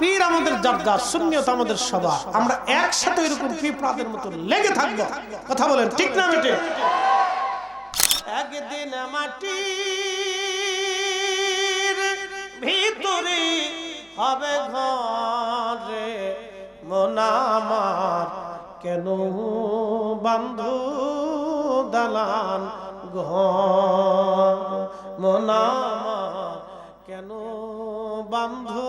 পীর আমাদের যার শূন্যতা আমাদের সবার আমরা একসাথে এরকম পিঁপড়াদের মতো লেগে থাকব। কথা বলেন, ঠিক না বেটে একদিন মাটির ভিতরে হবে ঘরে মনামার কেন বন্ধু দালান ঘর? মনামার কেন বন্ধু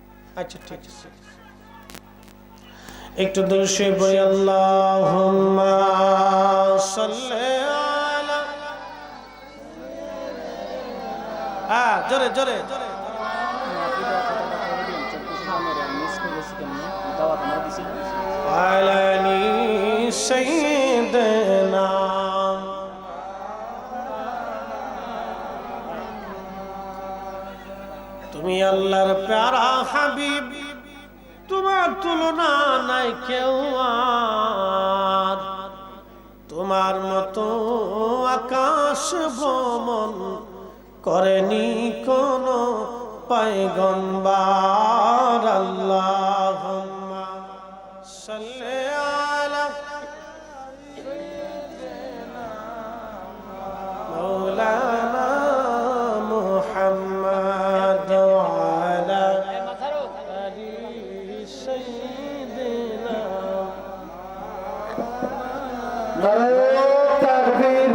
আচ্ছা ঠিক আছে। একটু দর্শে বই সাল্লি হ্যাঁ জোরে জোরে। আলানি তুমি আল্লাহর প্যারা হাবিব, তোমার তুলনা নাই কেউ তোমার মতো আকাশ ভ্রমণ করেনি কোন পায়গম্বার আল্লাহ। তাকবীর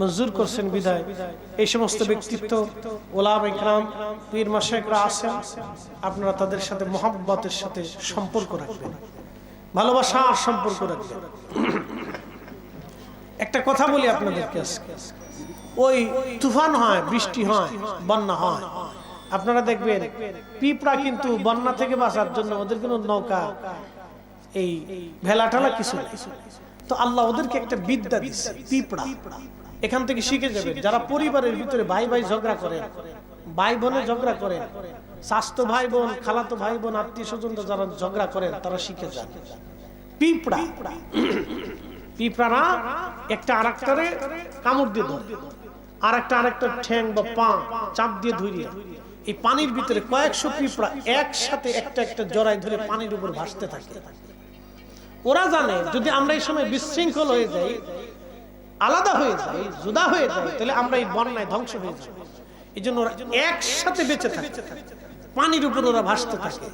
মঞ্জুর করছেন বিদায়। এই সমস্ত ব্যক্তিত্ব, ওলাম ইকরাম, পীর মাসেকরা আছেন। আপনারা তাদের সাথে মোহাম্মতের সাথে সম্পর্ক রাখবেন। ভালোবাসার সম্পর্ক রাখবেন। একটা কথা বলি আপনাদেরকে আজকে। ওই তুফান হয়, বৃষ্টি হয়, বন্যা হয়। আপনারা দেখবেন, পিঁপড়া কিন্তু বন্যা থেকে বাঁচার জন্য ওদের কোনো নৌকা, এই ভেলা টেলা কিছু। তো আল্লাহ ওদেরকে একটা বিদ্যা দিচ্ছে পিঁপড়া। এখান থেকে শিখে যাবে, যারা পরিবারের ভিতরে ভাই ভাই ঝগড়া করে, ভাই বোনে ঝগড়া করে, স্বাস্থ্য ভাই বোন, খালাতো ভাই বোন, আত্মীয় স্বজন যারা ঝগড়া করেন তারা শিখে যান পিঁপড়া, পিঁপড়ারা একটা আরেকটারে কামড় দিয়ে ধরে আর একটা আরেকটা ঠ্যাং বা পা চাপ দিয়ে ধরিয়ে এই পানির ভিতরে কয়েকশো পিঁপড়া একসাথে একটা একটা জড়াই ধরে পানির উপর ভাসতে থাকে। ওরা জানে, যদি আমরা এই সময় বিশৃঙ্খল হয়ে যাই, আলাদা হয়ে যাই, জুদা হয়ে যাই, তাহলে আমরা এই বন্যায় ধ্বংস হয়ে যাই এই জন্য ওরা একসাথে বেঁচে থাকে। পানির উপর ওরা ভাসতে থাকে।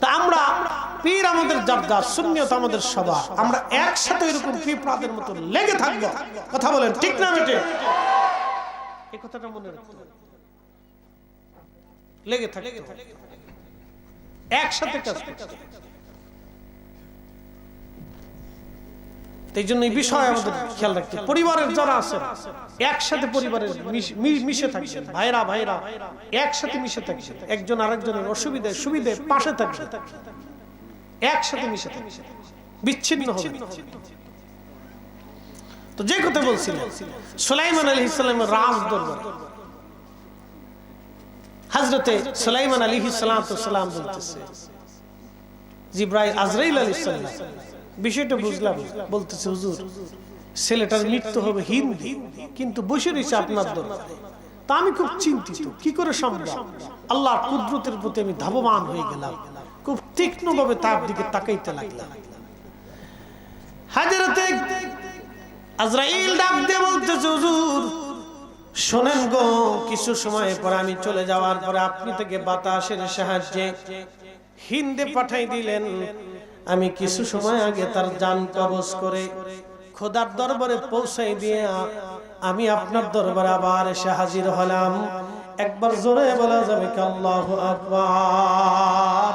তা আমরা পীর আমাদের যার শূন্যতা আমাদের সবার আমরা একসাথে এরকম পিঁপড়াদের মতো লেগে থাকব। কথা বলেন, ঠিক না বেটে এই কথাটা মনে রাখতে লেগে থাকে একসাথে কাজ এই জন্য এই বিষয় আমাদের খেয়াল রাখতে পরিবারের যারা আছে একসাথে পরিবারের মিশে থাকছেন ভাইরা ভাইরা একসাথে মিশে থাকছেন একজন আরেকজনের অসুবিধায় সুবিধে পাশে থাকছে একসাথে মিশে থাকছে বিচ্ছিন্ন হবে না। তো যে কথা বলছিলেন, সুলাইমান আলী ইসলামের রাজ দরবার। হাজরতে সুলাইমান আলী সালাম বলতেছে, জিব্রাইল আজরাইল আলী সাল্লাম বিষয়টা বুঝলাম, বলতেছে, হুজুর, ছেলেটার মৃত্যু হবে হিন্দি, কিন্তু বসে রয়েছে আপনার দরবারে। তা আমি খুব চিন্তিত, কি করে সম্ভব? আল্লাহ কুদরতের প্রতি আমি ধাবমান হয়ে গেলাম, খুব তীক্ষ্ণ ভাবে তার দিকে তাকাইতে লাগলাম। হাজারতে আজরাইল ডাক দিয়ে বলতেছে, হুজুর, শোনেন গো, কিছু সময় পর আমি চলে যাওয়ার পরে আপনি থেকে বাতাসের সাহায্যে হিন্দে পাঠাই দিলেন। আমি কিছু সময় আগে তার যান কবজ করে খোদার দরবারে পৌঁছাই দিয়ে আমি আপনার দরবারে আবার এসে হাজির হলাম। একবার জোরে বলা যাবে কি আল্লাহু আকবার।